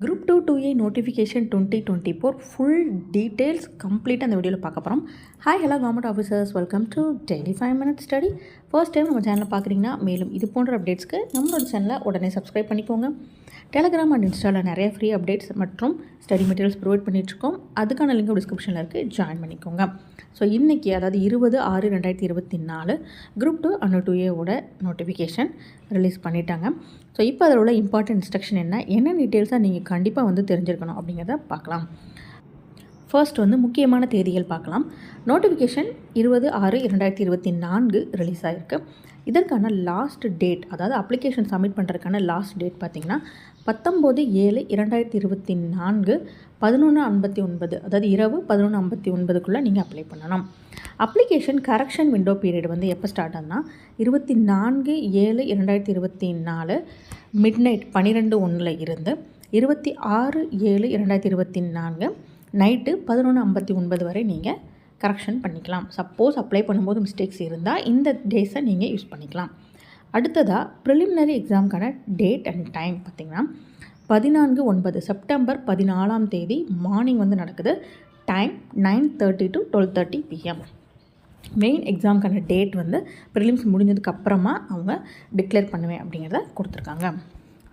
Group two two A notification twenty twenty four full details கம்ப்ளீட்டாக அந்த வீடியோவில் பார்க்க போகிறோம் hi hello government officers welcome to daily five minute study first time நம்ம சேனலை பார்க்குறீங்கன்னா மேலும் இது போன்ற அப்டேட்ஸ்க்கு நம்மளோட சேனலை உடனே சப்ஸ்கிரைப் பண்ணிக்கோங்க. டெலகிராம் அண்ட் இன்ஸ்டாவில் நிறைய ஃப்ரீ அப்டேட்ஸ் மற்றும் ஸ்டடி மெட்டீரியல்ஸ் ப்ரொவைட் பண்ணிட்டுருக்கோம். அதுக்கான லிங்க் டிஸ்கிரிப்ஷனில் இருக்குது ஜாயின் பண்ணிக்கோங்க. ஸோ இன்றைக்கி அதாவது இருபது ஆறு ரெண்டாயிரத்தி இருபத்தி நாலு குரூப் டூ அண்ட் டூ ஏவோட நோட்டிஃபிகேஷன் ரிலீஸ் பண்ணிட்டாங்க. ஸோ இப்போ அதில் உள்ள இம்பார்ட்டன்ட் இன்ஸ்ட்ரக்ஷன் என்ன? என்ன டீட்டெயில்ஸாக நீங்கள் கண்டிப்பாக வந்து தெரிஞ்சிருக்கணும் அப்படிங்கிறத பார்க்கலாம். ஃபர்ஸ்ட் வந்து முக்கியமான தேதிகள் பார்க்கலாம். நோட்டிஃபிகேஷன் இருபது ஆறு இரண்டாயிரத்தி இருபத்தி நான்கு ரிலீஸ் ஆகிருக்கு இதற்கான லாஸ்ட் டேட் அதாவது அப்ளிகேஷன் சப்மிட் பண்ணுறதுக்கான லாஸ்ட் டேட் பார்த்திங்கன்னா பத்தொம்போது ஏழு இரண்டாயிரத்தி இருபத்தி நான்கு பதினொன்று ஐம்பத்தி ஒன்பது அதாவது இரவு பதினொன்று ஐம்பத்தி ஒன்பதுக்குள்ளே நீங்கள் அப்ளை பண்ணணும் அப்ளிகேஷன் கரெக்ஷன் விண்டோ பீரியட் வந்து எப்போ ஸ்டார்ட் ஆகுதுன்னா இருபத்தி நான்கு ஏழு இரண்டாயிரத்தி இருபத்தி நாலு மிட் நைட் பன்னிரெண்டு ஒன்றில் இருந்து இருபத்தி ஆறு ஏழு இரண்டாயிரத்தி இருபத்தி நான்கு நைட்டு பதினொன்று ஐம்பத்தி ஒன்பது வரை நீங்கள் கரெக்ஷன் பண்ணிக்கலாம். சப்போஸ் அப்ளை பண்ணும்போது மிஸ்டேக்ஸ் இருந்தால் இந்த டேஸை நீங்கள் யூஸ் பண்ணிக்கலாம். அடுத்ததாக ப்ரிலிமினரி எக்ஸாமுக்கான டேட் அண்ட் டைம் பார்த்திங்கன்னா பதினான்கு ஒன்பது செப்டம்பர் பதினாலாம் தேதி மார்னிங் வந்து நடக்குது. Time nine thirty to twelve thirty PM main எக்ஸாமுக்கான date வந்து ப்ரிலிம்ஸ் முடிஞ்சதுக்கு அப்புறமா அவங்க டிக்ளேர் பண்ணுவேன் அப்படிங்கிறத கொடுத்துருக்காங்க.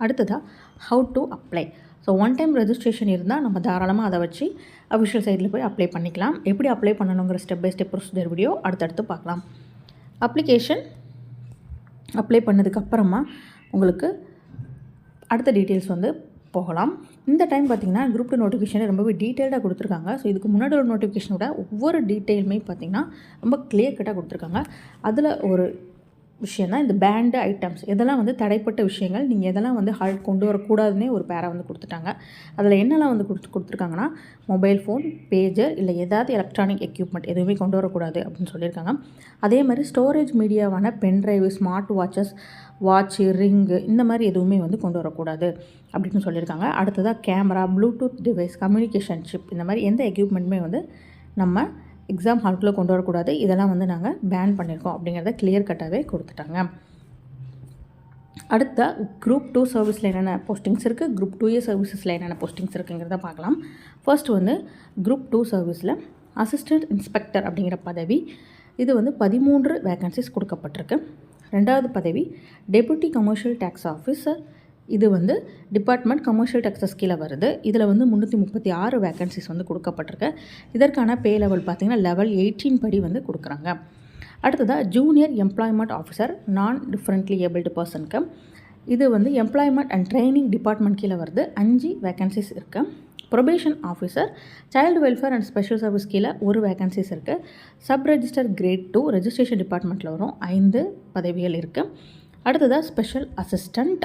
அடுத்ததாக how to apply so one time registration இருந்தால் நம்ம தாராளமாக அதை வச்சு அஃபிஷியல் சைட்டில் போய் அப்ளை பண்ணிக்கலாம். எப்படி அப்ளை பண்ணணுங்கிற step by step procedure video அடுத்தடுத்து பார்க்கலாம். அப்ளிகேஷன் அப்ளை பண்ணதுக்கப்புறமா உங்களுக்கு அடுத்த டீட்டெயில்ஸ் வந்து போகலாம். இந்த டைம் பார்த்திங்கன்னா குரூப் டூ நோட்டிஃபிகேஷன் ரொம்பவே டீட்டெயில்டாக கொடுத்துருக்காங்க. ஸோ இதுக்கு முன்னாடி ஒரு நோட்டிஃபிகேஷனோட ஒவ்வொரு டீட்டெயிலுமே பார்த்திங்கன்னா ரொம்ப கிளியர் கட்டாக கொடுத்துருக்காங்க. அதில் ஒரு விஷயம் தான் இந்த பேண்டு ஐட்டம்ஸ் இதெல்லாம் வந்து தடைப்பட்ட விஷயங்கள் நீங்கள் எதெல்லாம் வந்து ஹால் கொண்டு வரக்கூடாதுன்னே ஒரு பேரை வந்து கொடுத்துட்டாங்க. அதில் என்னெல்லாம் வந்து கொடுத்து கொடுத்துருக்காங்கன்னா மொபைல் ஃபோன் பேஜர் இல்லை ஏதாவது எலக்ட்ரானிக் எக்யூப்மெண்ட் எதுவுமே கொண்டு வரக்கூடாது அப்படின்னு சொல்லியிருக்காங்க. அதே மாதிரி storage மீடியாவான pen pen drive smart watches watch ring இந்த மாதிரி எதுவுமே வந்து கொண்டு வரக்கூடாது அப்படின்னு சொல்லியிருக்காங்க. அடுத்ததாக camera Bluetooth device communication chip இந்த மாதிரி எந்த எக்யூப்மெண்ட்டுமே வந்து நம்ம எக்ஸாம் ஹால்குள்ளே கொண்டு வரக்கூடாது. இதெல்லாம் வந்து நாங்கள் பேன் பண்ணியிருக்கோம் அப்படிங்கிறத கிளியர் கட்டாகவே கொடுத்துட்டாங்க. அடுத்த குரூப் டூ சர்வீஸில் என்னென்ன போஸ்டிங்ஸ் இருக்குது குரூப் டூ ஏ சர்வீசஸில் என்னென்ன போஸ்டிங்ஸ் இருக்குங்கிறத பார்க்கலாம். ஃபர்ஸ்ட் வந்து குரூப் டூ சர்வீஸில் அசிஸ்டன்ட் இன்ஸ்பெக்டர் அப்படிங்கிற பதவி. இது வந்து பதிமூன்று வேகன்சிஸ் கொடுக்கப்பட்டிருக்கு. ரெண்டாவது பதவி டெபுட்டி கமர்ஷியல் டேக்ஸ் ஆஃபீஸர் இது வந்து டிபார்ட்மெண்ட் கமர்ஷியல் டேக்ஸஸ் கீழே வருது. இதில் வந்து முந்நூற்றி முப்பத்தி ஆறு வேக்கன்சிஸ் வந்து கொடுக்கப்பட்டிருக்கு. இதற்கான பே லெவல் பார்த்திங்கன்னா லெவல் எயிட்டீன் படி வந்து கொடுக்குறாங்க. அடுத்ததாக junior employment officer non differently abled பர்சனுக்கு இது வந்து எம்ப்ளாய்மெண்ட் அண்ட் ட்ரைனிங் டிபார்ட்மெண்ட் கீழே வருது. அஞ்சு வேகன்சிஸ் இருக்குது probation officer child welfare and special service கீழே ஒரு வேகன்சிஸ் இருக்குது sub register grade two registration டிபார்ட்மெண்ட்டில் வரும். ஐந்து பதவிகள் இருக்குது அடுத்ததாக ஸ்பெஷல் அசிஸ்டண்ட்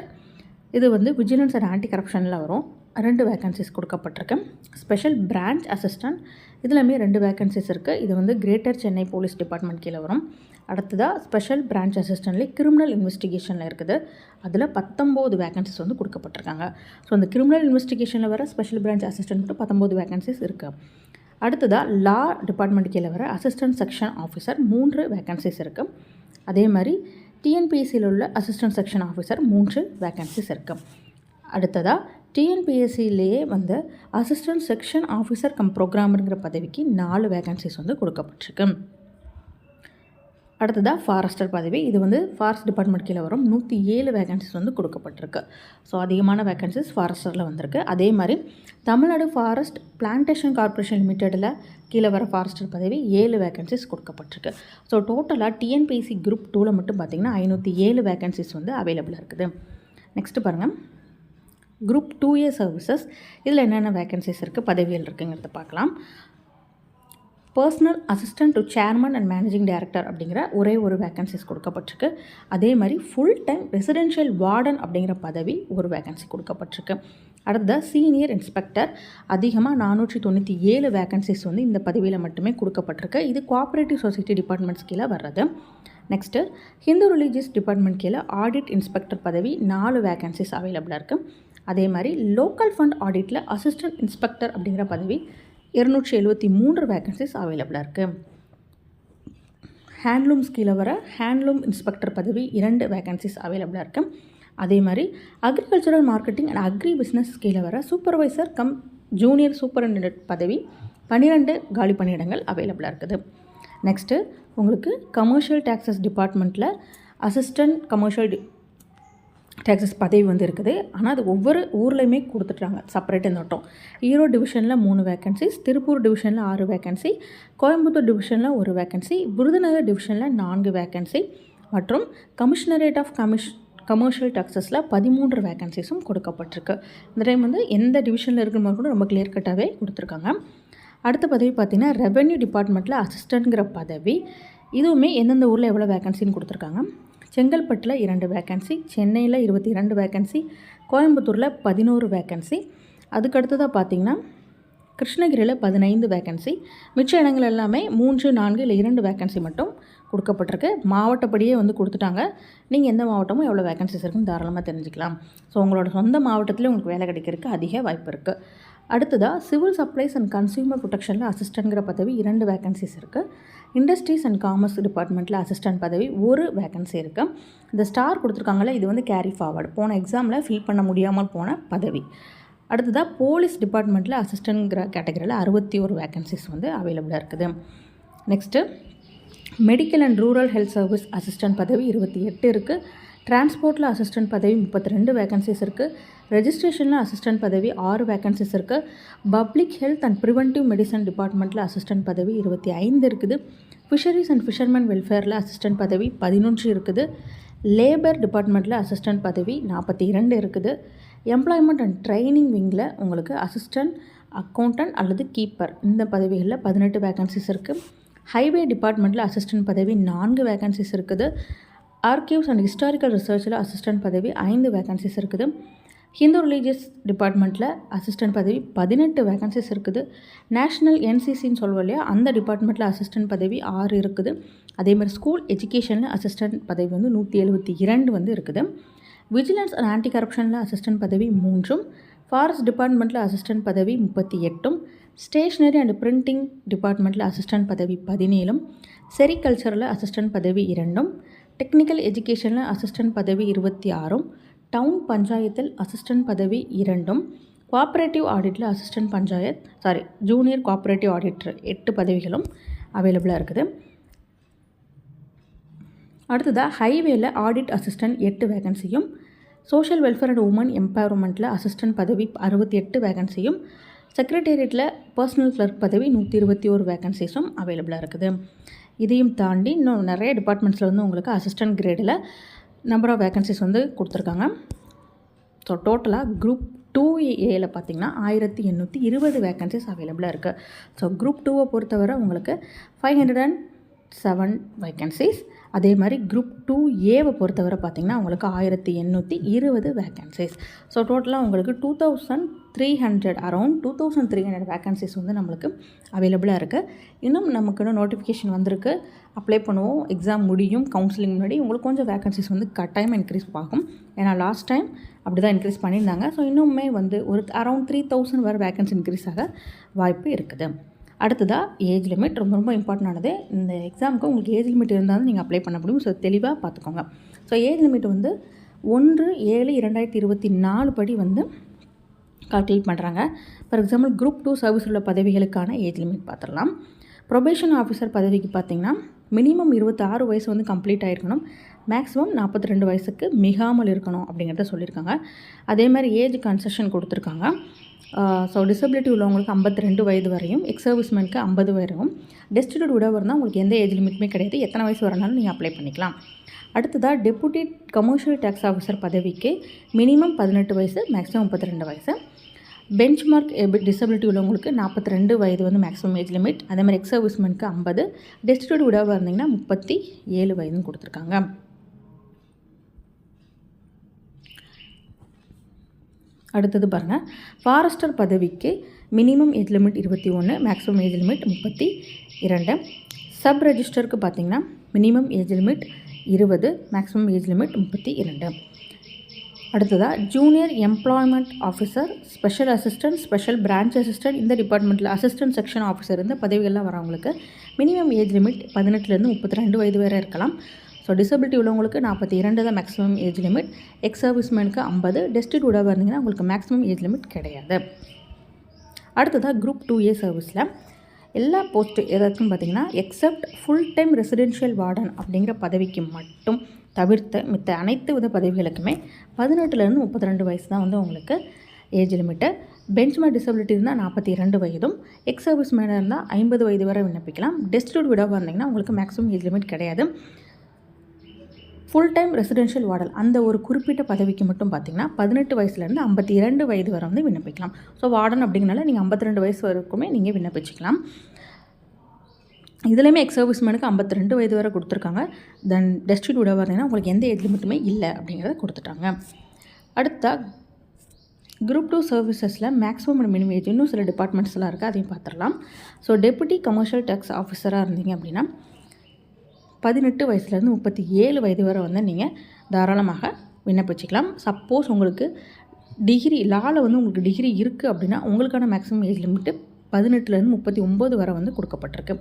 இது வந்து விஜிலன்ஸ் அண்ட் ஆன்டி கரப்ஷனில் வரும். ரெண்டு வேகன்சிஸ் கொடுக்கப்பட்டிருக்கு. ஸ்பெஷல் பிரான்ச் அசிஸ்டன்ட் இதுலையுமே ரெண்டு வேகன்சிஸ் இருக்குது இது வந்து கிரேட்டர் சென்னை போலீஸ் டிபார்ட்மெண்ட் கீழே வரும். அடுத்ததாக ஸ்பெஷல் பிரான்ச் அசிஸ்டன்ட்லேயே கிரிமினல் இன்வெஸ்டிகேஷனில் இருக்குது. அதில் பத்தொம்போது வேகன்சிஸ் வந்து கொடுக்கப்பட்டிருக்காங்க. ஸோ அந்த கிரிமினல் இன்வெஸ்டிகேஷனில் வர ஸ்பெஷல் பிரான்ச் அசிஸ்டன்ட் மட்டும் பத்தொம்போது வேகன்சிஸ் இருக்குது அடுத்ததாக லா டிபார்ட்மெண்ட் கீழே வர அசிஸ்டன்ட் செக்ஷன் ஆஃபீஸர் மூன்று வேகன்சிஸ் இருக்குது அதே மாதிரி டிஎன்பிஎஸ்சியில் உள்ள அசிஸ்டன்ட் செக்ஷன் ஆஃபீஸர் மூன்று வேகன்சிஸ் இருக்குது அடுத்ததாக டிஎன்பிஎஸ்சிலேயே வந்து அசிஸ்டன்ட் செக்ஷன் ஆஃபீஸர் கம் ப்ரோக்ராமருங்கிற பதவிக்கு நாலு வேகன்சிஸ் வந்து கொடுக்கப்பட்டிருக்கு. அடுத்ததாக ஃபாரஸ்டர் பதவி. இது வந்து ஃபாரஸ்ட் டிபார்ட்மெண்ட் கீழே வரும். நூற்றி ஏழு வேகன்சிஸ் வந்து கொடுக்கப்பட்டிருக்கு. ஸோ அதிகமான வேகன்சிஸ் ஃபாரஸ்டரில் வந்திருக்கு. அதே மாதிரி தமிழ்நாடு ஃபாரஸ்ட் பிளான்டேஷன் கார்பரேஷன் லிமிட்டடில் கீழே வர ஃபாரஸ்டர் பதவி ஏழு வேகன்சிஸ் கொடுக்கப்பட்டிருக்கு. ஸோ டோட்டலாக டிஎன்பிஎஸ்சி குரூப் டூவில் மட்டும் பார்த்திங்கன்னா ஐநூற்றி ஏழு வேகன்சிஸ் வந்து அவைலபிளாக இருக்குது. நெக்ஸ்ட்டு பாருங்கள் குரூப் டூ ஏ சர்வீசஸ் இதில் என்னென்ன வேகன்சிஸ் இருக்குது பதவிகள் இருக்குங்கிறத பார்க்கலாம். Personal assistant to chairman and managing director அப்படிங்கிற ஒரே ஒரு வேகன்சிஸ் கொடுக்கப்பட்டிருக்கு. அதே மாதிரி ஃபுல் டைம் ரெசிடென்ஷியல் வார்டன் அப்படிங்கிற பதவி ஒரு வேகன்சி கொடுக்கப்பட்டிருக்கு. அடுத்த சீனியர் இன்ஸ்பெக்டர் அதிகமாக நானூற்றி தொண்ணூற்றி ஏழு வேகன்சிஸ் வந்து இந்த பதவியில் மட்டுமே கொடுக்கப்பட்டிருக்கு. இது கோஆப்ரேட்டிவ் சொசைட்டி டிபார்ட்மெண்ட்ஸ் கீழே வர்றது. நெக்ஸ்ட்டு ஹிந்து ரிலீஜியஸ் டிபார்ட்மெண்ட் கீழே ஆடிட் இன்ஸ்பெக்டர் பதவி நாலு வேகன்சிஸ் அவைலபிளாக இருக்குது அதே மாதிரி லோக்கல் ஃபண்ட் ஆடிட்டில் அசிஸ்டன்ட் இன்ஸ்பெக்டர் அப்படிங்கிற பதவி இருநூற்றி எழுபத்தி மூன்று வேகன்சிஸ் அவைலபிளாக இருக்குது ஹேண்ட்லூம்ஸ் கீழே வர ஹேண்ட்லூம் இன்ஸ்பெக்டர் பதவி இரண்டு வேகன்சிஸ் அவைலபிளாக இருக்குது அதே மாதிரி agricultural marketing and agri business கீழே வர சூப்பர்வைசர் கம் ஜூனியர் சூப்பரண்டென்ட் பதவி பன்னிரெண்டு காலி பணியிடங்கள் அவைலபிளாக இருக்குது. நெக்ஸ்ட்டு உங்களுக்கு கமர்ஷியல் டேக்ஸஸ் டிபார்ட்மெண்ட்டில் அசிஸ்டன்ட் கமர்ஷியல் டேக்ஸஸ் பதவி வந்து இருக்குது. ஆனால் அது ஒவ்வொரு ஊர்லேயுமே கொடுத்துட்றாங்க செப்பரேட் நோட்டம் ஈரோடு டிவிஷனில் மூணு வேக்கன்சிஸ் திருப்பூர் டிவிஷனில் ஆறு வேக்கன்சி கோயம்புத்தூர் டிவிஷனில் ஒரு வேக்கன்சி விருதுநகர் டிவிஷனில் நான்கு வேக்கன்சி மற்றும் கமிஷனரேட் ஆஃப் கமிஷ் கமர்ஷியல் டேக்ஸஸில் பதிமூன்று வேக்கன்சிஸும் கொடுக்கப்பட்டிருக்கு. இந்த டைம் வந்து எந்த டிவிஷனில் இருக்கிற மாதிரி கூட ரொம்ப கிளியர் கட்டாகவே கொடுத்துருக்காங்க. அடுத்த பதவி பார்த்திங்கன்னா ரெவென்யூ டிபார்ட்மெண்ட்டில் அசிஸ்டண்ட்ங்கிற பதவி. இதுவுமே எந்தெந்த ஊரில் எவ்வளோ வேக்கன்சின்னு கொடுத்துருக்காங்க. செங்கல்பட்டில் இரண்டு வேக்கன்சி சென்னையில் இருபத்தி இரண்டு வேக்கன்சி கோயம்புத்தூரில் பதினோரு வேக்கன்சி அதுக்கடுத்ததாக பார்த்திங்கன்னா கிருஷ்ணகிரியில் பதினைந்து வேக்கன்சி மிச்ச இடங்கள் எல்லாமே மூன்று நான்கு இல்லை இரண்டு வேக்கன்சி மட்டும் கொடுக்கப்பட்டிருக்கு. மாவட்டப்படியே வந்து கொடுத்துட்டாங்க. நீங்கள் எந்த மாவட்டமும் எவ்வளோ வேக்கன்சிஸ் இருக்குன்னு தாராளமாக தெரிஞ்சுக்கலாம். ஸோ உங்களோட சொந்த மாவட்டத்திலே உங்களுக்கு வேலை கிடைக்கிறதுக்கு அதிக வாய்ப்பு இருக்குது அடுத்ததாக சிவில் சப்ளைஸ் அண்ட் கன்சியூமர் ப்ரொடெக்ஷனில் அசிஸ்டன்ட்ங்கிற பதவி இரண்டு வேகன்சிஸ் இருக்குது இண்டஸ்ட்ரீஸ் அண்ட் காமர்ஸ் டிபார்ட்மெண்ட்டில் அசிஸ்டன்ட் பதவி ஒரு வேகன்சி இருக்குது இந்த ஸ்டார் கொடுத்துருக்காங்களே இது வந்து கேரி ஃபார்வர்டு போன எக்ஸாமில் ஃபில் பண்ண முடியாமல் போன பதவி. அடுத்ததாக போலீஸ் டிபார்ட்மெண்ட்டில் அசிஸ்டன்ட்ங்கிற கேட்டகரியில் அறுபத்தி ஒரு வேக்கன்சிஸ் வந்து அவைலபிளாக இருக்குது. Next medical and rural health service assistant பதவி இருபத்தி எட்டு இருக்குது டிரான்ஸ்போர்ட்டில் அசிஸ்டன்ட் பதவி முப்பத்தி ரெண்டு வேகன்சிஸ் இருக்குது ரெஜிஸ்ட்ரேஷனில் அசிஸ்டன்ட் பதவி ஆறு வேகன்சிஸ் இருக்குது public health and preventive medicine டிபார்ட்மெண்ட்டில் அசிஸ்டன்ட் பதவி இருபத்தி ஐந்து இருக்குது. ஃபிஷரிஸ் அண்ட் ஃபிஷர்மேன் வெல்ஃபேரில் அசிஸ்டன்ட் பதவி பதினொன்று இருக்குது. லேபர் டிபார்ட்மெண்ட்டில் அசிஸ்டன்ட் பதவி நாற்பத்தி இரண்டு இருக்குது. எம்ப்ளாய்மெண்ட் அண்ட் ட்ரைனிங் விங்கில் உங்களுக்கு அசிஸ்டன்ட் அக்கௌண்டன்ட் அல்லது கீப்பர் இந்த பதவிகளில் பதினெட்டு வேகன்சிஸ் இருக்குது ஹைவே டிபார்ட்மெண்ட்டில் அசிஸ்டன்ட் பதவி நான்கு வேகன்சிஸ் இருக்குது. ஆர்கியூஸ் அண்ட் ஹிஸ்டாரிக்கல் ரிசர்ச்சில் அசிஸ்டன்ட் பதவி ஐந்து வேகன்சிஸ் இருக்குது. ஹிந்து ரிலீஜியஸ் டிபார்ட்மெண்ட்டில் அசிஸ்டன்ட் பதவி பதினெட்டு வேகன்சிஸ் இருக்குது. நேஷ்னல் என்சிசின்னு சொல்லுவோம் இல்லையா அந்த டிபார்ட்மெண்ட்டில் அசிஸ்டன்ட் பதவி ஆறு இருக்குது. அதேமாதிரி ஸ்கூல் எஜுகேஷனில் அசிஸ்டன்ட் பதவி வந்து நூற்றி எழுபத்தி இரண்டு வந்து இருக்குது. விஜிலன்ஸ் அண்ட் ஆன்டி கரப்ஷனில் அசிஸ்டன்ட் பதவி மூன்றும் ஃபாரஸ்ட் டிபார்ட்மெண்ட்டில் அசிஸ்டன்ட் பதவி முப்பத்தி எட்டும் ஸ்டேஷ்னரி அண்ட் பிரிண்டிங் டிபார்ட்மெண்ட்டில் அசிஸ்டன்ட் பதவி பதினேழும் செரிகல்ச்சரில் அசிஸ்டன்ட் பதவி இரண்டும் டெக்னிக்கல் எஜுகேஷனில் அசிஸ்டன்ட் பதவி இருபத்தி ஆறும் டவுன் பஞ்சாயத்தில் அசிஸ்டன்ட் பதவி இரண்டும் cooperative ஆடிட்டில் assistant panchayat sorry junior cooperative auditor எட்டு பதவிகளும் அவைலபிளாக இருக்குது. அடுத்ததாக ஹைவேல ஆடிட் அசிஸ்டன்ட் எட்டு வேகன்சியும் சோஷியல் வெல்ஃபேர் அண்ட் உமன் எம்பவர்மெண்ட்டில் அசிஸ்டன்ட் பதவி அறுபத்தி எட்டு வேகன்சியும் செக்ரட்டேரியட்டில் பர்சனல் கிளர்க் பதவி நூற்றி இருபத்தி ஒரு வேகன்சிஸும் அவைலபிளாக இருக்குது. இதையும் தாண்டி இன்னும் நிறைய டிபார்ட்மெண்ட்ஸில் வந்து உங்களுக்கு அசிஸ்டன்ட் கிரேடில் நம்பர் ஆஃப் வேக்கன்சிஸ் வந்து கொடுத்துருக்காங்க. ஸோ டோட்டலாக குரூப் டூ ஏல பார்த்திங்கன்னா ஆயிரத்தி எண்ணூற்றி இருபது வேக்கன்சிஸ் அவைலபிளாக இருக்குது ஸோ குரூப் டூவை பொறுத்தவரை உங்களுக்கு five hundred and seven vacancies அதே மாதிரி குரூப் டூ ஏவை பொறுத்தவரை பார்த்திங்கன்னா உங்களுக்கு ஆயிரத்தி எண்ணூற்றி இருபது வேக்கன்சிஸ் ஸோ டோட்டலாக உங்களுக்கு two thousand three hundred around two thousand three hundred vacancies வந்து நம்மளுக்கு அவைலபிளாக இருக்குது இன்னும் நமக்கு இன்னும் நோட்டிஃபிகேஷன் வந்திருக்கு. அப்ளை பண்ணுவோம் எக்ஸாம் முடியும் கவுன்சிலிங் முன்னாடி உங்களுக்கு கொஞ்சம் வேக்கன்சிஸ் வந்து கட்டாயம் இன்க்ரீஸ் ஆகும் ஏன்னா லாஸ்ட் டைம் அப்படி தான் இன்க்ரீஸ் பண்ணியிருந்தாங்க. ஸோ இன்னுமே வந்து ஒரு அரௌண்ட் த்ரீ தௌசண்ட் வர வேக்கன்சி இன்க்ரீஸ் ஆக வாய்ப்பு இருக்குது. அடுத்ததாக ஏஜ் லிமிட் ரொம்ப ரொம்ப இம்பார்ட்டண்டானது இந்த எக்ஸாமுக்கு உங்களுக்கு ஏஜ் லிமிட் இருந்தாலும் நீங்கள் அப்ளை பண்ண முடியும். ஸோ தெளிவாக பார்த்துக்கோங்க. ஸோ ஏஜ் லிமிட் வந்து ஒன்று ஏழு இரண்டாயிரத்தி இருபத்தி நாலு படி வந்து கால்குலேட் பண்ணுறாங்க for example group two service உள்ள பதவிகளுக்கான ஏஜ் லிமிட் பார்த்துடலாம். ப்ரொபேஷன் ஆஃபீஸர் பதவிக்கு பார்த்திங்கன்னா மினிமம் இருபத்தாறு வயசு வந்து கம்ப்ளீட் ஆகிருக்கணும் மேக்ஸிமம் நாற்பத்தி ரெண்டு வயசுக்கு மிகாமல் இருக்கணும் அப்படிங்கிறத சொல்லியிருக்காங்க. அதே மாதிரி ஏஜ் கன்செஷன் கொடுத்துருக்காங்க. ஸோ டிசபிலிட்டி உள்ளவங்களுக்கு ஐம்பத்தி ரெண்டு வயது வரையும் எக்ஸ் சர்வீஸ்மேனுக்கு ஐம்பது வரையும். டெஸ்டிடியூட் விடவர் தான் உங்களுக்கு எந்த ஏஜ் லிமிட்டுமே கிடையாது. எத்தனை வயசு வரனாலும் நீங்கள் அப்ளை பண்ணிக்கலாம். அடுத்ததாக டெபுட்டி கமர்ஷியல் டேக்ஸ் ஆஃபீஸர் பதவிக்கு மினிமம் பதினெட்டு வயசு மேக்ஸிமம் முப்பத்தி ரெண்டு வயசு. பெஞ்ச் மார்க் டிசபிலிட்டி உள்ளவங்களுக்கு நாற்பத்தி ரெண்டு வயது வந்து மேக்ஸிமம் ஏஜ் லிமிட் அதே மாதிரி எக்ஸ் ஐம்பது. டெஸ்டிடியூட் விடவர் இருந்தீங்கன்னா முப்பத்தி ஏழு வயதுன்னு கொடுத்துருக்காங்க. அடுத்தது பாருங்கள் ஃபாரஸ்டர் பதவிக்கு மினிமம் ஏஜ் லிமிட் இருபத்தி ஒன்று மேக்ஸிமம் ஏஜ் லிமிட் முப்பத்தி இரண்டு. சப் ரெஜிஸ்டருக்கு பார்த்திங்கன்னா மினிமம் ஏஜ் லிமிட் இருபது மேக்ஸிமம் ஏஜ் லிமிட் முப்பத்தி இரண்டு. அடுத்ததாக junior employment officer special assistant special branch assistant இந்த டிபார்ட்மெண்ட்டில் அசிஸ்டன்ட் செக்ஷன் ஆஃபீஸர் இந்த பதவிகள்லாம் வரவங்களுக்கு மினிமம் ஏஜ் லிமிட் பதினெட்டுலேருந்து முப்பத்தி ரெண்டு வயது வரை இருக்கலாம். ஸோ டிசபிலிட்டி உள்ளவங்களுக்கு நாற்பத்தி இரண்டு தான் மேக்ஸிமம் ஏஜ் லிமிட் எக்ஸ் சர்வீஸ்மேனுக்கு ஐம்பது. டெஸ்டிடியூடாக இருந்தீங்கன்னா உங்களுக்கு மேக்ஸிமம் ஏஜ் லிமிட் கிடையாது. அடுத்ததாக குரூப் டூ ஏ சர்வீஸில் எல்லா போஸ்ட்டு எதற்குன்னு பார்த்தீங்கன்னா except full time residential warden அப்படிங்கிற பதவிக்கு மட்டும். தவிர்த்த மித்த அனைத்து வித பதவிகளுக்குமே பதினெட்டுலேருந்து முப்பத்தி ரெண்டு வயசு தான் வந்து உங்களுக்கு ஏஜ் லிமிட்டு. பெஞ்ச்மார்க் டிசபிலிட்டி இருந்தால் நாற்பத்தி இரண்டு வயதும் எக்ஸ் சர்வீஸ் மேனாக இருந்தால் ஐம்பது வயது வரை விண்ணப்பிக்கலாம். டெஸ்டியூட் விடாமல் இருந்தீங்கன்னா உங்களுக்கு மேக்ஸிமம் ஏஜ் லிமிட் கிடையாது. ஃபுல் டைம் ரெசிடென்ஷியல் வார்டல் அந்த ஒரு குறிப்பிட்ட பதவிக்கு மட்டும் பார்த்தீங்கன்னா பதினெட்டு வயசுலேருந்து ஐம்பத்தி இரண்டு வயது வரை வந்து விண்ணப்பிக்கலாம். ஸோ வார்டன் அப்படிங்கிறனால நீங்கள் ஐம்பத்தி ரெண்டு வயசு வரைக்குமே நீங்கள் விண்ணப்பிச்சிக்கலாம். இதுலேயுமே எக்ஸ் சர்வீஸ்மேனுக்கு ஐம்பத்தி ரெண்டு வயது வரை கொடுத்துருக்காங்க. தென் டெஸ்டிடியூட் விட பார்த்தீங்கன்னா உங்களுக்கு எந்த ஏஜ் லிமிட்டுமே இல்லை அப்படிங்கிறத கொடுத்துட்டாங்க. அடுத்த குரூப் டூ சர்வீசஸில் மேக்ஸிமம் அண்ட் மினிமம் ஏஜ் இன்னும் சில டிபார்ட்மெண்ட்ஸ்லாம் இருக்குது அதையும் பார்த்துடலாம். ஸோ டெபுட்டி கமர்ஷியல் டேக்ஸ் ஆஃபீஸராக இருந்தீங்க அப்படின்னா பதினெட்டு வயசுலேருந்து முப்பத்தி ஏழு வயது வரை வந்து நீங்கள் தாராளமாக விண்ணப்பிச்சிக்கலாம். சப்போஸ் உங்களுக்கு டிகிரி லாவில் வந்து உங்களுக்கு டிகிரி இருக்குது அப்படின்னா உங்களுக்கான மேக்ஸிமம் ஏஜ் லிமிட்டு பதினெட்டுலேருந்து முப்பத்தி ஒம்பது வரை வந்து கொடுக்கப்பட்டிருக்கு.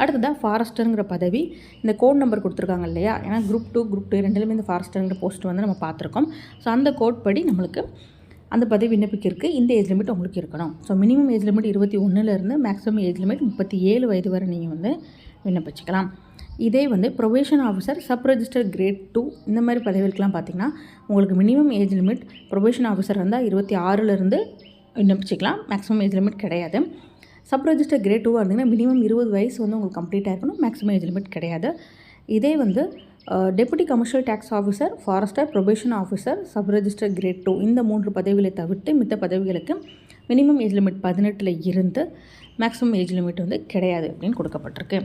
அடுத்ததாக ஃபாரஸ்டருங்கிற பதவி. இந்த கோட் நம்பர் கொடுத்துருக்காங்க இல்லையா? ஏன்னா குரூப் டூ குரூப் டூ ரெண்டுலேயுமே இந்த ஃபாரஸ்டருங்கிற போஸ்ட் வந்து நம்ம பார்த்துருக்கோம். ஸோ அந்த கோட் படி நம்மளுக்கு அந்த பதவி விண்ணப்பிக்கிறதுக்கு இந்த ஏஜ் லிமிட் உங்களுக்கு இருக்கணும். ஸோ மினிமம் ஏஜ் லிமிட் இருபத்தி ஒன்றுலேருந்து மேக்ஸிமம் ஏஜ் லிமிட் முப்பத்தி ஏழு வயது வரை நீங்கள் வந்து விண்ணப்பிச்சிக்கலாம். இதே வந்து probation officer sub register grade two இந்த மாதிரி பதவிகளுக்கெலாம் பார்த்திங்கன்னா உங்களுக்கு minimum age limit probation officer இருந்தால் இருபத்தி ஆறுலேருந்து விண்ணப்பிச்சிக்கலாம். மேக்ஸிமம் ஏஜ் லிமிட் கிடையாது. சப் ரெஜிஸ்டர் கிரேட் டூவாக இருந்தீங்கன்னா மினிமம் இருபது வயசு வந்து உங்களுக்கு கம்ப்ளீட்டாக இருக்கணும். மேக்ஸிமம் ஏஜ் லிமிட் கிடையாது. இதே வந்து deputy commercial tax officer forester probation officer sub register grade two இந்த மூன்று பதவிகளை தவிர்த்து மித்த பதவிகளுக்கு மினிமம் ஏஜ் லிமிட் பதினெட்டில் இருந்து மேக்ஸிமம் ஏஜ் லிமிட் வந்து கிடையாது அப்படின்னு கொடுக்கப்பட்டிருக்கு.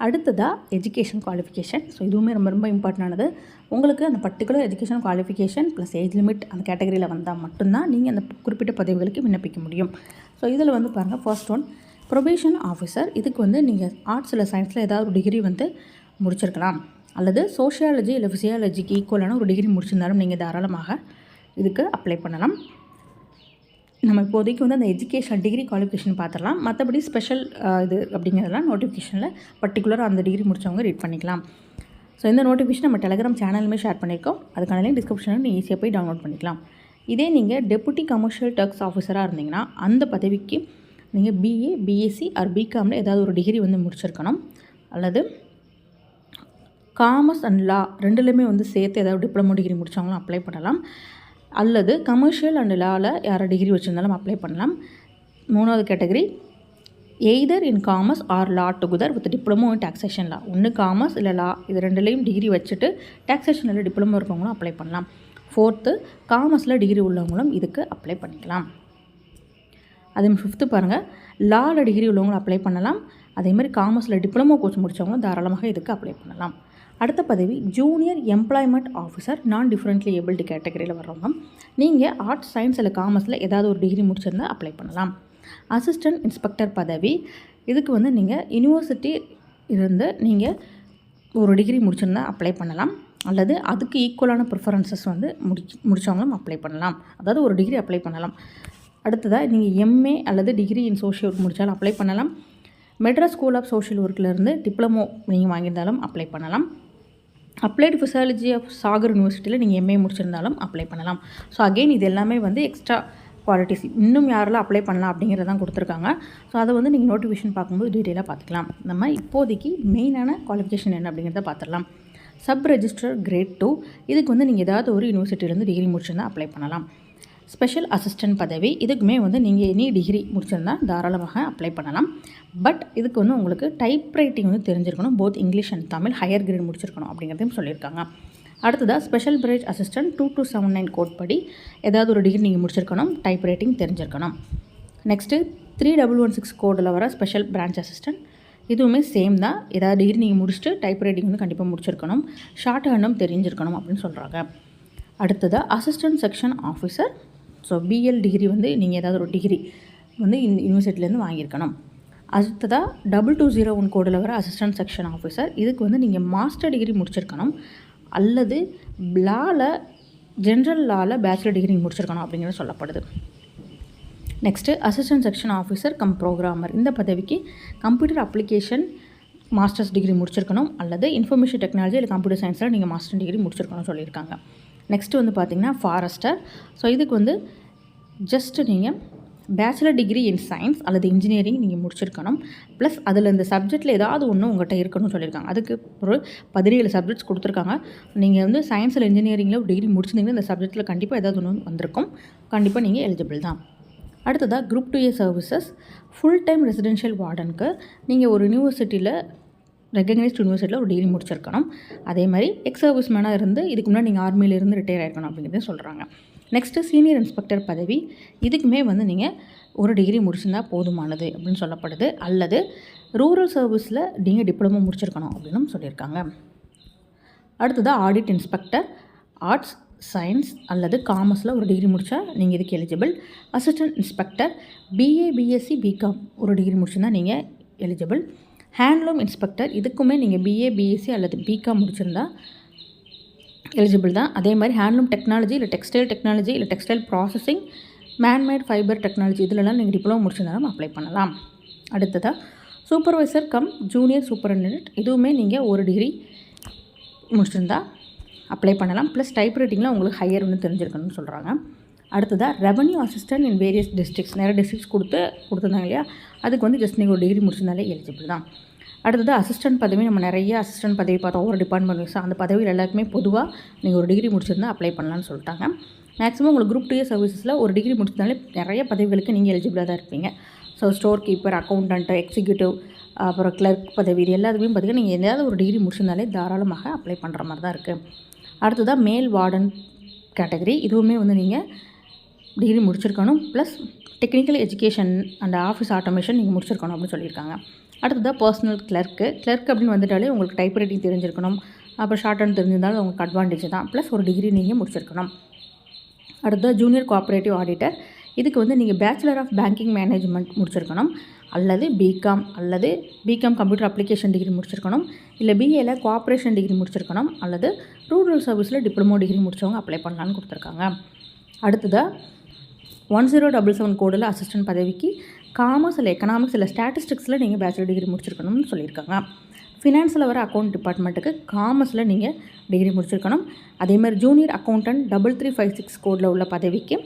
அடுத்ததாக எஜுகேஷன் குவாலிஃபிகேஷன் ஸோ இதுவுமே ரொம்ப ரொம்ப இம்பார்ட்டண்டானது உங்களுக்கு அந்த particular education qualification plus age limit அந்த கேட்டகரியில் வந்தால் மட்டும்தான் நீங்கள் அந்த குறிப்பிட்ட பதவிகளுக்கு விண்ணப்பிக்க முடியும். ஸோ இதில் வந்து பாருங்கள் ஃபர்ஸ்ட் ஒன் ப்ரொபேஷன் ஆஃபீஸர் இதுக்கு வந்து நீங்கள் ஆர்ட்ஸ் இல்லை சயின்ஸில் ஏதாவது ஒரு டிகிரி வந்து முடிச்சிருக்கலாம். அல்லது சோஷியாலஜி இல்லை ஃபிசியாலஜிக்கு ஈக்குவலான ஒரு டிகிரி முடிச்சிருந்தாலும் நீங்கள் தாராளமாக இதுக்கு அப்ளை பண்ணலாம். நம்ம இப்போதைக்கு வந்து அந்த எஜுகேஷன் டிகிரி குவாலிஃபிகேஷன் பார்த்துடலாம் மற்றபடி ஸ்பெஷல் இது அப்படிங்கிறதெல்லாம் நோட்டிஃபிகேஷனில் பர்டிகுலராக அந்த டிகிரி முடித்தவங்க ரீட் பண்ணிக்கலாம். ஸோ இந்த நோட்டிஃபிகேஷன் நம்ம டெலகிராம் சேனலுமே ஷேர் பண்ணியிருக்கோம். அதுக்கான லிங்க் டிஸ்கிரிப்ஷனில் நீங்கள் ஈஸியாக போய் டவுன்லோட் பண்ணிக்கலாம். இதே நீங்கள் டெபுட்டி கமர்ஷியல் டக்ஸ் ஆஃபீஸராக இருந்தீங்கன்னா அந்த பதவிக்கு நீங்கள் பிஏ பிஎஸ்சி ஆர் பிகாமில் ஏதாவது ஒரு டிகிரி வந்து முடிச்சிருக்கணும். அல்லது காமர்ஸ் அண்ட் லா ரெண்டுலேயுமே வந்து சேர்த்து ஏதாவது டிப்ளமோ டிகிரி முடித்தவங்களும் அப்ளை பண்ணலாம். அல்லது கமர்ஷியல் அண்ட் லாவில் யாரை டிகிரி வச்சுருந்தாலும் அப்ளை பண்ணலாம். மூணாவது category either in commerce or law together with diploma in taxation law ஒன்று காமர்ஸ் இல்லை லா இது ரெண்டுலேயும் டிகிரி வச்சுட்டு டாக்ஸேஷனில் டிப்ளமோ இருக்கவங்களும் அப்ளை பண்ணலாம். ஃபோர்த்து காமர்ஸில் டிகிரி உள்ளவங்களும் இதுக்கு அப்ளை பண்ணிக்கலாம். அதே மாதிரி ஃபிஃப்த்து பாருங்கள் லாவில் டிகிரி உள்ளவங்களும் அப்ளை பண்ணலாம். அதேமாதிரி காமர்ஸில் டிப்ளமோ கோர்ஸ் முடித்தவங்களும் தாராளமாக இதுக்கு அப்ளை பண்ணலாம். அடுத்த பதவி junior employment officer non differently abled கேட்டகரியில் வர்றவங்க. நீங்கள் ஆர்ட்ஸ் சயின்ஸ் இல்லை காமர்ஸில் ஏதாவது ஒரு டிகிரி முடிச்சிருந்தால் அப்ளை பண்ணலாம். அசிஸ்டன்ட் இன்ஸ்பெக்டர் பதவி. இதுக்கு வந்து நீங்கள் யூனிவர்சிட்டி இருந்து நீங்கள் ஒரு டிகிரி முடிச்சிருந்தால் அப்ளை பண்ணலாம். அல்லது அதுக்கு ஈக்குவலான ப்ரிஃபரன்சஸ் வந்து முடி முடித்தவங்களும் அப்ளை பண்ணலாம். அதாவது ஒரு டிகிரி அப்ளை பண்ணலாம். அடுத்ததாக நீங்கள் எம்ஏ அல்லது டிகிரி இன் சோஷியல் ஒர்க் முடித்தாலும் அப்ளை பண்ணலாம். மெட்ராஸ் ஸ்கூல் ஆஃப் சோஷியல் ஒர்க்லேருந்து டிப்ளமோ நீங்கள் வாங்கியிருந்தாலும் அப்ளை பண்ணலாம். அப்ளைடு ஃபிசாலஜி ஆஃப் சாகர் யூனிவர்சிட்டியில் நீங்கள் எம்ஏ முடிச்சிருந்தாலும் அப்ளை பண்ணலாம். ஸோ அகெயின் இது எல்லாமே வந்து எக்ஸ்ட்ரா குவாலிட்டிஸ் இன்னும் யாரெல்லாம் அப்ளை பண்ணலாம் அப்படிங்கிறதான் கொடுத்துருக்காங்க. ஸோ அதை வந்து நீங்கள் நோட்டிஃபிகேஷன் பார்க்கும்போது டீட்டெயிலாக பார்த்துக்கலாம். நம்ம இப்போதைக்கு மெயினான குவாலிஃபிகேஷன் என்ன அப்படிங்கிறத பார்த்துடலாம். சப் ரெஜிஸ்டர் கிரேட் டூ இதுக்கு வந்து நீங்கள் ஏதாவது ஒரு யூனிவர்சிட்டியிலேருந்து டிகிரி முடிச்சிருந்தால் அப்ளை பண்ணலாம். ஸ்பெஷல் அசிஸ்டன்ட் பதவி. இதுக்குமே வந்து நீங்கள் எனி டிகிரி முடிச்சிருந்தால் தாராளமாக அப்ளை பண்ணலாம். பட் இதுக்கு வந்து உங்களுக்கு டைப் ரைட்டிங் வந்து தெரிஞ்சிருக்கணும். Both English and Tamil higher grade முடிச்சிருக்கணும் அப்படிங்கிறதையும் சொல்லியிருக்காங்க. அடுத்ததாக special bright assistant two two seven nine code படி ஏதாவது ஒரு டிகிரி நீங்கள் முடிச்சிருக்கணும் டைப் ரைட்டிங் தெரிஞ்சிருக்கணும். Next three double one six கோடில் வர ஸ்பெஷல் பிரான்ச் அசிஸ்டன்ட் இதுவுமே சேம் தான். ஏதாவது டிகிரி நீங்கள் முடிச்சுட்டு டைப் ரைட்டிங் வந்து கண்டிப்பாக முடிச்சிருக்கணும். ஷார்ட் ஹேண்டும் தெரிஞ்சிருக்கணும் அப்படின்னு சொல்கிறாங்க அடுத்ததாக assistant section officer so BL degree வந்து நீங்கள் ஏதாவது ஒரு டிகிரி வந்து இந்த யூனிவர்சிட்டிலேருந்து வாங்கியிருக்கணும். அடுத்ததாக டபுள் டூ ஜீரோ ஒன் கோடில் வர அசிஸ்டன்ட் செக்ஷன் ஆஃபீஸர் இதுக்கு வந்து நீங்கள் மாஸ்டர் டிகிரி முடிச்சிருக்கணும். அல்லது லாவில் ஜென்ரல் லாவில் பேச்சுலர் டிகிரி முடிச்சிருக்கணும் அப்படிங்கிறது சொல்லப்படுது. Next assistant section officer cum programmer இந்த பதவிக்கு கம்ப்யூட்டர் அப்ளிகேஷன் மாஸ்டர்ஸ் டிகிரி முடிச்சிருக்கணும் அல்லது இன்ஃபர்மேஷன் டெக்னாலஜி இல்லை கம்ப்யூட்டர் சயின்ஸில் நீங்கள் மாஸ்டர் டிகிரி முடிச்சிருக்கணும்னு சொல்லியிருக்காங்க. நெக்ஸ்ட்டு வந்து பார்த்திங்கன்னா ஃபாரஸ்டர் ஸோ இதுக்கு வந்து ஜஸ்ட்டு நீங்கள் பேச்சுலர் டிகிரி இன் சயின்ஸ் அல்லது இன்ஜினியரிங் நீங்கள் முடிச்சிருக்கணும். ப்ளஸ் அதில் இந்த சப்ஜெக்ட்டில் ஏதாவது ஒன்று உங்கள்கிட்ட இருக்கணும்னு சொல்லியிருக்காங்க. அதுக்கு ஒரு பதினேழு சப்ஜெக்ட்ஸ் கொடுத்துருக்காங்க. நீங்கள் வந்து சயின்ஸில் இன்ஜினியரிங்கில் ஒரு டிகிரி முடிச்சிருந்தீங்கன்னா இந்த சப்ஜெக்ட்டில் கண்டிப்பாக ஏதாவது ஒன்று வந்திருக்கும். கண்டிப்பாக நீங்கள் எலிஜிபிள் தான். அடுத்ததாக group two A services full time residential வார்டனுக்கு நீங்கள் ஒரு யூனிவர்சிட்டியில் ரெகக்னைஸ்ட் யூனிவர்சிட்டியில் ஒரு டிகிரி முடிச்சிருக்கணும். அதே மாதிரி எக்ஸ் சர்வீஸ் மேனாக இருந்து இதுக்கு முன்னாடி நீங்கள் ஆர்மியிலேருந்து ரிட்டையர் ஆகிருக்கணும் அப்படிங்கிறத சொல்கிறாங்க நெக்ஸ்ட்டு சீனியர் இன்ஸ்பெக்டர் பதவி. இதுக்குமே வந்து நீங்கள் ஒரு டிகிரி முடிச்சிருந்தால் போதுமானது அப்படின்னு சொல்லப்படுது. அல்லது ரூரல் சர்வீஸில் நீங்கள் டிப்ளமோ முடிச்சிருக்கணும் அப்படின்னு சொல்லியிருக்காங்க. அடுத்ததாக ஆடிட் இன்ஸ்பெக்டர் ஆர்ட்ஸ் சயின்ஸ் அல்லது காமர்ஸில் ஒரு டிகிரி முடித்தா நீங்கள் இதுக்கு eligible assistant inspector BA BSc BCom ஒரு டிகிரி முடிச்சிருந்தால் நீங்கள் எலிஜிபிள் ஹேண்ட்லூம் இன்ஸ்பெக்டர் இதுக்குமே நீங்கள் பிஏ பிஎஸ்சி அல்லது பிகாம் முடிச்சிருந்தால் எலிஜிபிள் தான். அதே மாதிரி ஹேண்ட்லூம் டெக்னாலஜி இல்லை டெக்ஸ்டைல் டெக்னாலஜி இல்லை textile processing manmade fibre technology இதிலலாம் நீங்கள் டிப்ளமோ முடிச்சிருந்தாலும் அப்ளை பண்ணலாம். அடுத்ததாக சூப்பர்வைசர் கம் ஜூனியர் சூப்பரண்டென்ட் இதுவுமே நீங்கள் ஒரு டிகிரி முடிச்சிருந்தா அப்ளை பண்ணலாம். ப்ளஸ் டைப் ரைட்டிங்கில் உங்களுக்கு ஹையர் ஒன்று தெரிஞ்சிருக்கணும்னு சொல்கிறாங்க அடுத்ததாக revenue assistant in various districts நிறைய டிஸ்ட்ரிக்ஸ் கொடுத்து கொடுத்துருந்தாங்க இல்லையா? அதுக்கு வந்து ஜஸ்ட் நீங்கள் ஒரு டிகிரி முடிச்சிருந்தாலே எலிஜிபிள் தான். அடுத்தது அசிஸ்டன்ட் பதவி நம்ம நிறைய அசிஸ்டன்ட் பதவி பார்த்தோம். ஒவ்வொரு டிபார்ட்மெண்ட் வைஸ் அந்த பதவியில் எல்லாருக்குமே பொதுவாக நீங்கள் ஒரு டிகிரி முடிச்சிருந்தா அப்ளை பண்ணலாம்னு சொல்லிட்டாங்க. மேக்ஸிமம் உங்களுக்கு குரூப் டூ சர்வீசஸில் ஒரு டிகிரி முடிச்சதுனாலே நிறைய பதவிகளுக்கு நீங்கள் எலிஜிபிளாக தான் இருப்பீங்க. So store keeper accountant executive அப்புறம் கிளர்க் பதவி இது எல்லாத்துக்குமே பார்த்தீங்கன்னா நீங்கள் எதாவது ஒரு டிகிரி முடிச்சிருந்தாலே தாராளமாக அப்ளை பண்ணுற மாதிரி தான் இருக்குது அடுத்ததாக மேல் வார்டன் கேட்டகரி இதுவுமே வந்து நீங்கள் டிகிரி முடிச்சிருக்கணும். Plus technical education and office automation நீங்கள் முடிச்சிருக்கணும் அப்படின்னு சொல்லியிருக்காங்க. அடுத்ததாக பர்சனல் கிளர்க்கு கிளர்க் அப்படின்னு வந்துட்டாலே உங்களுக்கு டைப் ரைட்டிங் தெரிஞ்சிருக்கணும். அப்புறம் ஷார்ட் ஹேண்ட் தெரிஞ்சிருந்தாலும் உங்களுக்கு அட்வான்டேஜ் தான். ப்ளஸ் ஒரு டிகிரி நீங்கள் முடிச்சிருக்கணும். அடுத்தது ஜூனியர் கோஆப்ரேட்டிவ் ஆடிட்டர் இதுக்கு வந்து நீங்கள் பேச்சுலர் ஆஃப் பேங்கிங் மேனேஜ்மெண்ட் முடிச்சிருக்கணும். அல்லது பிகாம் அல்லது பிகாம் கம்ப்யூட்டர் அப்ளிகேஷன் டிகிரி முடிச்சிருக்கணும். இல்லை பிஏல கோஆப்ரேஷன் டிகிரி முடிச்சிருக்கணும். அல்லது ரூரல் சர்வீஸில் டிப்ளமோ டிகிரி முடித்தவங்க அப்ளை பண்ணலான்னு கொடுத்துருக்காங்க. அடுத்ததாக ஒன் ஜீரோ டபுள் செவன் கோடில் அசிஸ்டன்ட் பதவிக்கு காமர்ஸ் இல்லை எக்கனாமிக்ஸ் இல்லை ஸ்டாட்டிஸ்டிக்ஸில் நீங்கள் பேச்சுலர் டிகிரி முடிச்சிருக்கணும்னு சொல்லியிருக்காங்க. ஃபினான்ஸில் வர அக்கௌண்ட் டிபார்ட்மெண்ட்டுக்கு காமர்ஸில் நீங்கள் டிகிரி முடிச்சிருக்கணும். அதே மாதிரி junior accountant double three five six கோடில் உள்ள பதவிக்கு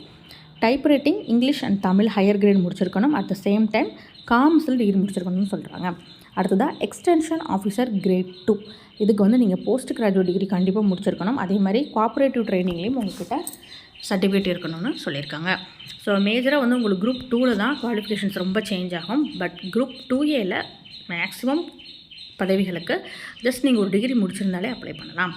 type writing English and Tamil higher grade முடிச்சிருக்கணும். அட் த சேம் டைம் காமர்ஸில் டிகிரி முடிச்சிருக்கணும்னு சொல்கிறாங்க அடுத்ததாக எக்ஸ்டென்ஷன் ஆஃபீஸர் கிரேட் டூ இதுக்கு வந்து நீங்கள் போஸ்ட் கிராஜுவேட் டிகிரி கண்டிப்பாக முடிச்சிருக்கணும். அதே மாதிரி கோஆப்ரேட்டிவ் ட்ரைனிங்லேயும் உங்கள்கிட்ட சர்டிஃபிகேட் இருக்கணும்னு சொல்லியிருக்காங்க. ஸோ மேஜராக வந்து உங்களுக்கு குரூப் டூவில் தான் குவாலிஃபிகேஷன்ஸ் ரொம்ப சேஞ்ச் ஆகும். பட் குரூப் டூ ஏல மேக்ஸிமம் பதவிகளுக்கு ஜஸ்ட் நீங்கள் ஒரு டிகிரி முடிச்சிருந்தாலே அப்ளை பண்ணலாம்.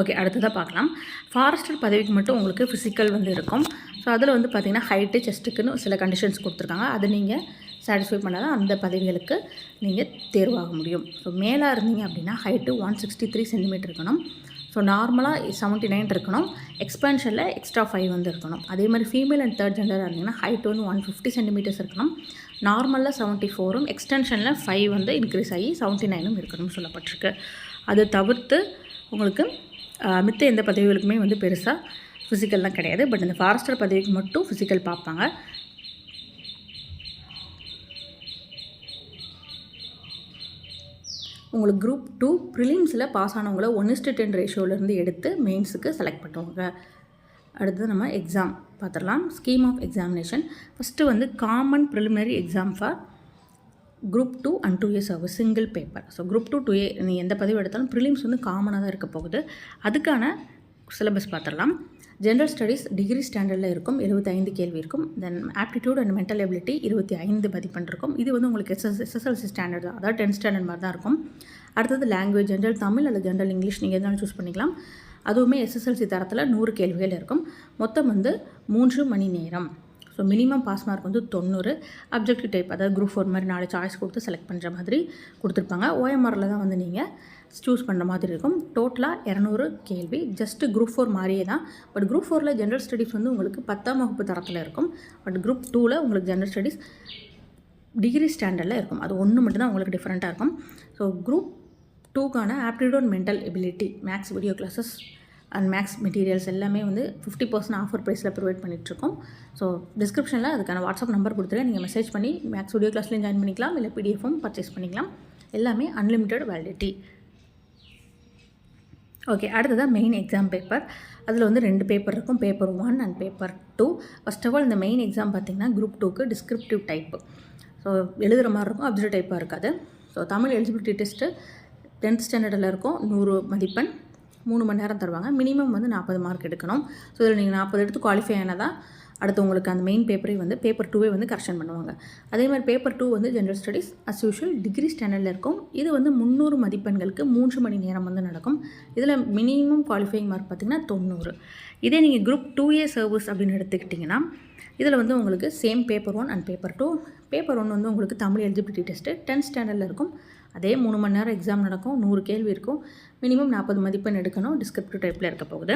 ஓகே அடுத்ததாக பார்க்கலாம். ஃபாரஸ்டர் பதவிக்கு மட்டும் உங்களுக்கு ஃபிசிக்கல் வந்து இருக்கும். ஸோ அதில் வந்து பார்த்திங்கன்னா ஹைட்டு செஸ்ட்டுக்குன்னு சில கண்டிஷன்ஸ் கொடுத்துருக்காங்க. அதை நீங்கள் சாட்டிஸ்ஃபை பண்ணால் தான் அந்த பதவிகளுக்கு நீங்கள் தேர்வாக முடியும். ஸோ மேலாக இருந்தீங்க அப்படின்னா height one sixty three centimetre இருக்கணும். ஸோ நார்மலாக செவன்ட்டி நைன் இருக்கணும். எக்ஸ்பென்ஷனில் எக்ஸ்ட்ரா ஃபைவ் வந்து இருக்கணும். அதே மாதிரி ஃபீமேல் அண்ட் தேர்ட் ஜெண்டராக இருந்தீங்கன்னா ஹைட் வந்து ஒன் ஃபிஃப்டி சென்டிமீட்டர்ஸ் இருக்கணும். நார்மலில் செவன்ட்டி ஃபோரும் எக்ஸ்டென்ஷனில் ஃபைவ் வந்து இன்க்ரீஸ் ஆகி செவன்ட்டி நைனும் இருக்கணும்னு சொல்லப்பட்டிருக்கு. அதை தவிர்த்து உங்களுக்கு மித்த எந்த பதவிகளுக்குமே வந்து பெருசாக ஃபிசிக்கல்லாம் கிடையாது. பட் இந்த ஃபாரஸ்டர் பதவிக்கு மட்டும் ஃபிசிக்கல் பார்ப்பாங்க. உங்களுக்கு குரூப் டூ ப்ரிலிம்ஸில் பாஸ் ஆனவங்கள ஒன் இஸ்டு டென் ரேஷியோலேருந்து எடுத்து மெயின்ஸுக்கு செலக்ட் பண்ணுவாங்க அடுத்தது நம்ம எக்ஸாம் பார்த்துடலாம். ஸ்கீம் ஆஃப் எக்ஸாமினேஷன் ஃபஸ்ட்டு வந்து common preliminary exam for group two and two years service single paper so group two two A நீ எந்த பதிவு எடுத்தாலும் ப்ரிலிம்ஸ் வந்து காமனாக தான் இருக்க போகுது. அதுக்கான சிலபஸ் பார்த்துடலாம். ஜென்ரல் ஸ்டடீஸ் டிகிரி ஸ்டாண்டர்டில் இருக்கும் 75 கேள்வி இருக்கும். Then aptitude and mental ability இருபத்தி ஐந்து மதிப்பெண் இருக்கும் இது வந்து உங்களுக்கு எஸ்எஸ் எஸ்எஸ்எல்சி ஸ்டாண்டர்ட் தான். அதாவது டென்த் ஸ்டாண்டர்ட் மாதிரி தான் இருக்கும். அடுத்தது லாங்குவேஜ் ஜென்ரல் தமிழ் அல்லது ஜென்ரல் இங்கிலீஷ் நீங்கள் எதுனாலும் சூஸ் பண்ணிக்கலாம். அதுவுமே எஸ்எஸ்எல்சி தரத்தில் நூறு கேள்விகள் இருக்கும். மொத்தம் வந்து மூன்று மணி நேரம். ஸோ மினிமம் பாஸ் மார்க் வந்து தொண்ணூறு. அப்ஜெக்டிவ் டைப் அதாவது குரூப் ஃபோர் மாதிரி நாலு சாய்ஸ் கொடுத்து செலக்ட் பண்ணுற மாதிரி கொடுத்துருப்பாங்க. ஓஎம்ஆரில் தான் வந்து நீங்கள் சூஸ் பண்ணுற மாதிரி இருக்கும். டோட்டலாக இரநூறு கேள்வி. ஜஸ்ட்டு குரூப் ஃபோர் மாதிரியே தான். பட் குரூப் ஃபோரில் ஜென்ரல் ஸ்டடீஸ் வந்து உங்களுக்கு பத்தாம் வகுப்பு தரத்தில் இருக்கும். பட் குரூப் டூவில் உங்களுக்கு ஜென்ரல் ஸ்டடீஸ் டிகிரி ஸ்டாண்டர்டில் இருக்கும். அது ஒன்று மட்டும்தான் உங்களுக்கு டிஃப்ரெண்ட்டாக இருக்கும். So group டூக்கான aptitude mental ability maths video classes and maths materials எல்லாமே வந்து ஃபிஃப்டி பர்சன்ட் ஆஃபர் ப்ரைஸில் ப்ரொவைட் பண்ணிகிட்ருக்கோம் ஸோ டிஸ்கிரிப்ஷனில் அதுக்கான வாட்ஸ்அப் நம்பர் கொடுத்துருக்கேன் நீங்கள் மெசேஜ் பண்ணி மேக்ஸ் வீடியோ கிளாஸ்லையும் ஜாயின் பண்ணிக்கலாம் இல்லை பிடிஎஃபும் பர்ச்சேஸ் பண்ணிக்கலாம். எல்லாமே அன்லிமிட்டெட் வேலிடிட்டி ஓகே அடுத்ததாக மெயின் எக்ஸாம் பேப்பர் அதில் வந்து ரெண்டு பேப்பர் இருக்கும். Paper one and paper two first of all இந்த மெயின் எக்ஸாம் பார்த்தீங்கன்னா குரூப் டூக்கு டிஸ்கிரிப்டிவ் டைப்பு ஸோ எழுதுகிற மாதிரி இருக்கும் அப்சர்வ் டைப்பாக இருக்காது. So Tamil eligibility test tenth ஸ்டாண்டர்டில் இருக்கும் நூறு மதிப்பெண். மூணு மணி நேரம் தருவாங்க. மினிமம் வந்து நாற்பது மார்க் எடுக்கணும். ஸோ இதில் நீங்கள் நாற்பது எடுத்து குவாலிஃபை ஆனதான் அடுத்து உங்களுக்கு அந்த மெயின் பேப்பரே வந்து பேப்பர் டூவே வந்து கரெக்ஷன் பண்ணுவாங்க. அதே மாதிரி பேப்பர் டூ வந்து general studies as usual degree ஸ்டாண்டர்டில் இருக்கும். இது வந்து முந்நூறு மதிப்பெண்களுக்கு மூன்று மணி நேரம் வந்து நடக்கும். இதில் மினிமம் குவாலிஃபைங் மார்க் பார்த்திங்கன்னா தொண்ணூறு. இதே நீங்கள் குரூப் டூ ஏ சர்வீஸ் அப்படின்னு எடுத்துக்கிட்டிங்கன்னா இதில் வந்து உங்களுக்கு same paper one and paper two paper one வந்து உங்களுக்கு தமிழ் எலிஜிபிலிட்டி டெஸ்ட்டு டென்த் ஸ்டாண்டர்டில் இருக்கும். அதே மூணு மணி நேரம் எக்ஸாம் நடக்கும். நூறு கேள்வி இருக்கும். மினிமம் நாற்பது மதிப்பெண் எடுக்கணும். டிஸ்கிரிப்டிவ் டைப்பில் இருக்க போகுது.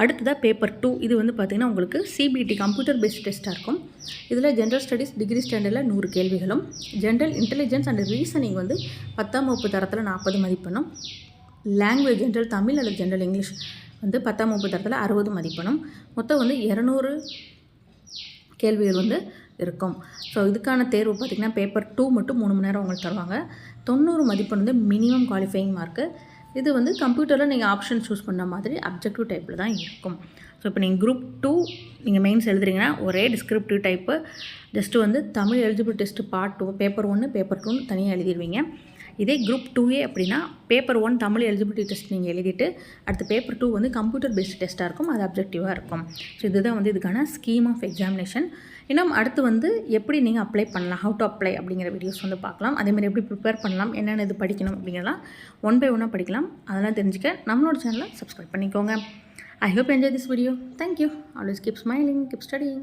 அடுத்ததாக பேப்பர் டூ இது வந்து பார்த்திங்கன்னா உங்களுக்கு சிபிடி கம்ப்யூட்டர் பேஸ்ட் டெஸ்ட்டாக இருக்கும். இதில் ஜென்ரல் ஸ்டடீஸ் டிகிரி ஸ்டாண்டர்டில் நூறு கேள்விகளும். ஜென்ரல் இன்டெலிஜென்ஸ் அண்ட் ரீசனிங் வந்து பத்தாம் வகுப்பு தரத்தில் நாற்பது மதிப்பெண்ணும். லாங்குவேஜ் ஜென்ரல் தமிழ் அல்லது ஜென்ரல் இங்கிலீஷ் வந்து பத்தாம் வகுப்பு தரத்தில் அறுபது மதிப்பெண்ணும். மொத்தம் வந்து இரநூறு கேள்விகள் வந்து இருக்கும். ஸோ இதுக்கான தேர்வு பார்த்திங்கன்னா பேப்பர் டூ மட்டும் மூணு மணி நேரம் உங்களுக்கு தருவாங்க. தொண்ணூறு மதிப்பெண் வந்து மினிமம் குவாலிஃபைங் மார்க்கு இது வந்து கம்ப்யூட்டரில் நீங்கள் ஆப்ஷன் சூஸ் பண்ண மாதிரி அப்ஜெக்டிவ் டைப்பில் தான் இருக்கும். ஸோ இப்போ நீங்கள் குரூப் டூ நீங்கள் மெயின்ஸ் எழுதுறீங்கன்னா ஒரே டிஸ்கிரிப்டிவ் டைப்பு ஜஸ்ட்டு வந்து Tamil eligible test part two paper ஒன்று பேப்பர் டூன்னு தனியாக எழுதிடுவீங்க இதே குரூப் டூவே அப்படின்னா paper one Tamil eligibility test நீங்கள் எழுதிட்டு அடுத்து பேப்பர் டூ வந்து கம்ப்யூட்டர் பேஸ்ட் டெஸ்ட்டாக இருக்கும் அது அப்ஜெக்டிவாக இருக்கும். ஸோ இதுதான் வந்து இதுக்கான ஸ்கீம் ஆஃப் எக்ஸாமினேஷன் இன்னும் அடுத்து வந்து எப்படி நீங்கள் அப்ளை பண்ணலாம் ஹவு டு அப்ளை அப்படிங்கிற வீடியோஸ் வந்து பார்க்கலாம். அதேமாதிரி எப்படி ப்ரிப்பேர் பண்ணலாம் என்னென்ன இது படிக்கணும் அப்படிங்கிறலாம் ஒன் பை ஒன்னாக படிக்கலாம். அதெல்லாம் தெரிஞ்சுக்க நம்மளோட சேனலை சப்ஸ்கிரைப் பண்ணிக்கோங்க. I hope enjoy this video thank you always keep smiling keep studying